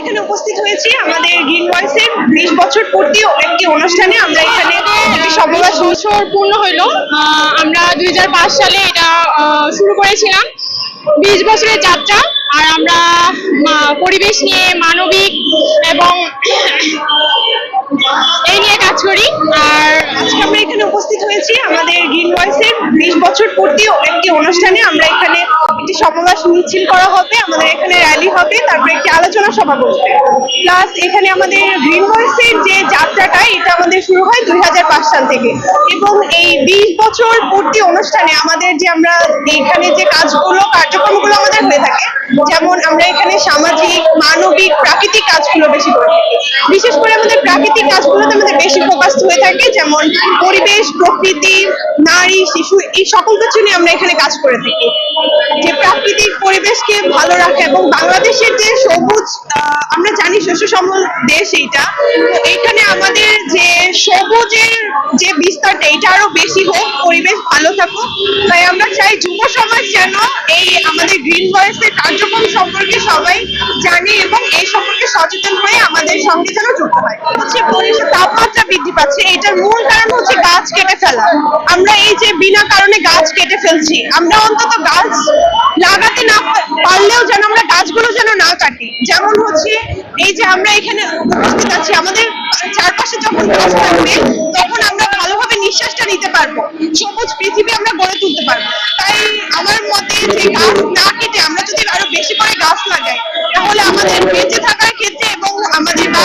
এখানে উপস্থিত হয়েছি। আমাদের গ্রিন ভয়েসের বিশ বছর পূর্তি একটি অনুষ্ঠানে আমরা এখানে সমাবেশ বছর পূর্ণ হইল। আমরা দুই হাজার পাঁচ সালে এটা শুরু করেছিলাম। বিশ বছরের যাত্রা আর আমরা পরিবেশ নিয়ে মানবিক এবং এই নিয়ে কাজ করি। আর আজকে আমরা এখানে উপস্থিত হয়েছি। আমাদের গ্রিন ভয়েসের বিশ বছর পূর্তি একটি অনুষ্ঠানে আমরা এখানে একটি সমাবেশ মিছিল করা হবে, আমাদের এখানে র্যালি হবে, তারপরে একটি আলোচনা সভা বসবে। প্লাস এখানে আমাদের গ্রিন ভয়েসের যে যাত্রাটা, এটা আমাদের শুরু হয় দুই হাজার পাঁচ সাল থেকে। এবং এই বিশ বছর পূর্তি অনুষ্ঠানে আমাদের যে আমরা এখানে যে কাজগুলো, কার্যক্রমগুলো আমাদের হয়ে থাকে যেমন আমরা এখানে সামাজিক মানবিক প্রাকৃতিক কাজগুলো বেশি করে থাকি। বিশেষ করে আমাদের প্রাকৃতিক কাজগুলোতে আমাদের বেশি ফোকাস হয়ে থাকে যেমন পরিবেশ প্রকৃতি নারী শিশু এই সকল কিছু নিয়ে আমরা এখানে কাজ করে থাকি। যে প্রাকৃতিক পরিবেশকে ভালো রাখা এবং বাংলাদেশের যে সবুজ আহ, আমরা জানি শস্য সমল দেশ এইটা। এইখানে আমাদের যে সবুজের যে বিস্তারটা এটা আরও বেশি হোক, পরিবেশ ভালো থাকুক। তাই আমরা চাই যুব সমাজ যেন এই আমাদের গ্রিন ভয়েসের কার্যক্রম সম্পর্কে সবাই জানে এবং যেন যুক্ত হয়। হচ্ছে পরিবেশের তাপমাত্রা বৃদ্ধি পাচ্ছে, এটার মূল কারণ হচ্ছে গাছ কেটে ফেলা। আমরা এই যে বিনা কারণে গাছ কেটে ফেলছি, আমরা অন্তত গাছ লাগাতে না পারলেও যেন আমরা গাছগুলো যেন না কাটি। যেমন হচ্ছে, এই যে আমরা এখানে উপস্থিত আছি আমাদের চারপাশে যখন গাছ থাকবে, তখন আমরা ভালোভাবে নিঃশ্বাসটা নিতে পারব। সবুজ পৃথিবী আমরা গড়ে তুলতে পারব। তাই আমার মতে যে গাছ না কেটে আমরা যদি আরও বেশি করে গাছ লাগাই, তাহলে আমাদের বেঁচে থাকার ক্ষেত্রে এবং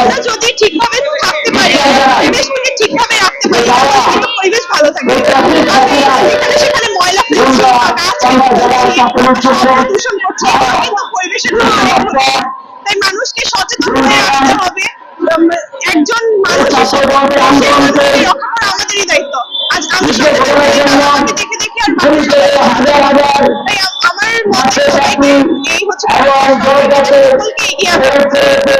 আমরা যদি ঠিকভাবে থাকতে পারি ঠিকভাবে রাখতে পারি পরিবেশ ভালো থাকবে সেখানে ময়লা ফেলছি দূষণ করছি কিন্তু পরিবেশের। তাই মানুষকে সচেতন হয়ে রাখতে হবে একজন মানুষ আমাদেরই দায়িত্ব আজ আমি হয়ে দেখে দেখে আর মানুষ তাই